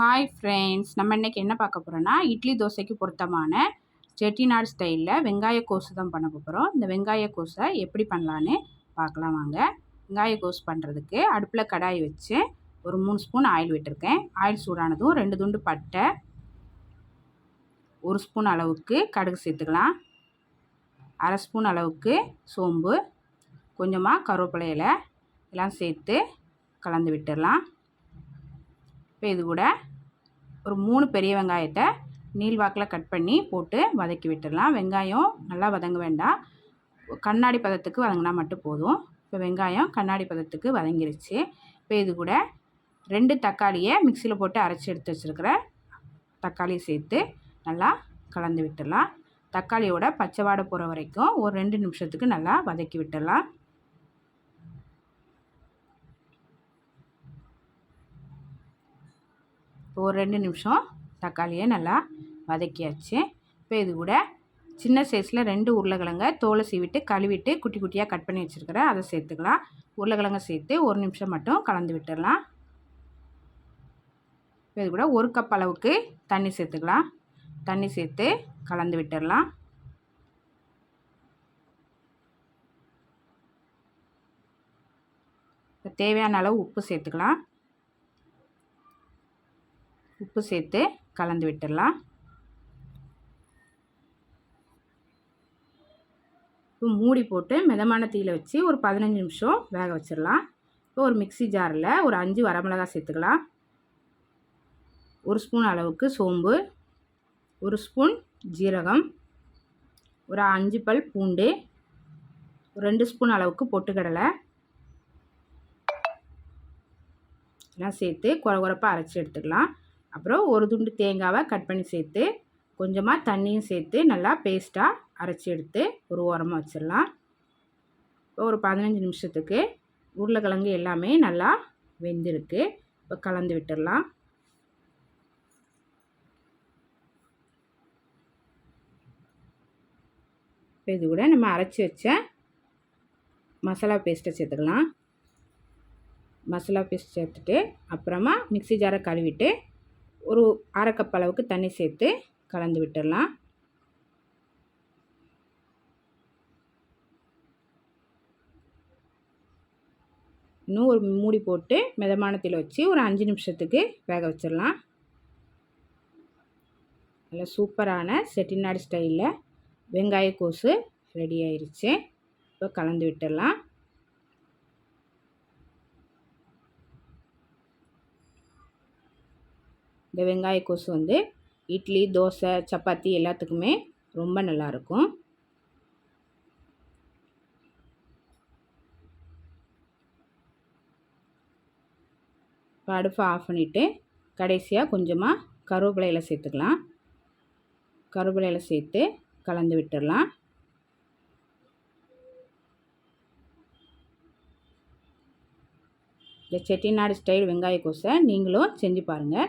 Hi friends நம்ம இன்றைக்கி என்ன பார்க்க போகிறோன்னா இட்லி தோசைக்கு பொருத்தமான செட்டிநாடு ஸ்டைலில் வெங்காய கோசு தான் பண்ண போகிறோம் இந்த வெங்காய கோஸை எப்படி பண்ணலான்னு பார்க்கலாம் வாங்க. வெங்காய கோஸ் பண்ணுறதுக்கு அடுப்பில் கடாய் வச்சு ஒரு மூணு ஸ்பூன் ஆயில் விட்டுருக்கேன். ஆயில் சூடானதும் ரெண்டு துண்டு பட்டை ஒரு ஸ்பூன் அளவுக்கு கடுகு சேர்த்துக்கலாம். அரை ஸ்பூன் அளவுக்கு சோம்பு கொஞ்சமாக கருவேப்பிலையில் எல்லாம் சேர்த்து கலந்து விட்டுடலாம். இப்போ இது கூட ஒரு மூணு பெரிய வெங்காயத்தை நீள்வாக்கில் கட் பண்ணி போட்டு வதக்கி விட்டுடலாம். வெங்காயம் நல்லா வதங்க வேண்டாம். கண்ணாடி பதத்துக்கு வதங்கினா மட்டும் போதும். இப்போ வெங்காயம் கண்ணாடி பதத்துக்கு வதங்கிருச்சு. இப்போ இது கூட ரெண்டு தக்காளியை மிக்சியில் போட்டு அரைச்சி எடுத்து வச்சுருக்கிற தக்காளியை சேர்த்து நல்லா கலந்து விட்டுடலாம். தக்காளியோட பச்சை வாடை போகிற வரைக்கும் ஒரு ரெண்டு நிமிஷத்துக்கு நல்லா வதக்கி விட்டுடலாம். இப்போ ஒரு ரெண்டு நிமிஷம் தக்காளியை நல்லா வதக்கியாச்சு. இப்போ இது கூட சின்ன சைஸில் ரெண்டு உருளைக்கிழங்க தோலை சீவிட்டு கழுவிட்டு குட்டி குட்டியாக கட் பண்ணி வச்சுருக்கிறேன். அதை சேர்த்துக்கலாம். உருளைக்கிழங்க சேர்த்து ஒரு நிமிஷம் மட்டும் கலந்து விட்டுடலாம். இப்போ இது கூட ஒரு கப் அளவுக்கு தண்ணி சேர்த்துக்கலாம். தண்ணி சேர்த்து கலந்து விட்டுடலாம். இப்போ தேவையான அளவு உப்பு சேர்த்துக்கலாம். உப்பு சேர்த்து கலந்து விட்டுடலாம். இப்போ மூடி போட்டு மிதமான தீயில் வச்சு ஒரு பதினஞ்சு நிமிஷம் வேக வச்சிடலாம். இப்போ ஒரு மிக்சி ஜாரில் ஒரு அஞ்சு வரமிளகாய் சேர்த்துக்கலாம். ஒரு ஸ்பூன் அளவுக்கு சோம்பு ஒரு ஸ்பூன் ஜீரகம் ஒரு அஞ்சு பல் பூண்டு ரெண்டு ஸ்பூன் அளவுக்கு பொட்டுக்கடலை. எல்லாம் சேர்த்து குறை குறைப்பாக அரைச்சி எடுத்துக்கலாம் அப்புறம் ஒரு துண்டு தேங்காவை கட் பண்ணி சேர்த்து கொஞ்சமாக தண்ணியும் சேர்த்து நல்லா பேஸ்ட்டாக அரைச்சி எடுத்து ஒரு ஓரமாக வச்சிடலாம். ஒரு பதினஞ்சு நிமிஷத்துக்கு உருளைக்கிழங்கு எல்லாமே நல்லா வெந்திருக்கு. இப்போ கலந்து விட்டுடலாம். இப்போ இது கூட நம்ம அரைச்சி வச்ச மசாலா பேஸ்ட்டை சேர்த்துக்கலாம். மசாலா பேஸ்ட் சேர்த்துட்டு அப்புறமா மிக்சி ஜாரை கழுவிட்டு ஒரு அரை கப் அளவுக்கு தண்ணி சேர்த்து கலந்து விட்டுடலாம். இன்னும் ஒரு மூடி போட்டு மிதமானத்தில் வச்சு ஒரு அஞ்சு நிமிஷத்துக்கு வேக வச்சிடலாம். நல்லா சூப்பரான செட்டிநாடு ஸ்டைலில் வெங்காய கோசு ரெடி ஆயிடுச்சு இப்போ கலந்து விட்டுடலாம். இந்த வெங்காய கொசு வந்து இட்லி தோசை சப்பாத்தி எல்லாத்துக்குமே ரொம்ப நல்லாயிருக்கும். இப்போ அடுப்பை ஆஃப் பண்ணிவிட்டு கடைசியாக கொஞ்சமாக கருவேப்பிலையில் சேர்த்துக்கலாம். கருவேப்பிலையில் சேர்த்து கலந்து விட்டுடலாம். இந்த செட்டிநாடு ஸ்டைல் வெங்காய கோசை நீங்களும் செஞ்சு பாருங்கள்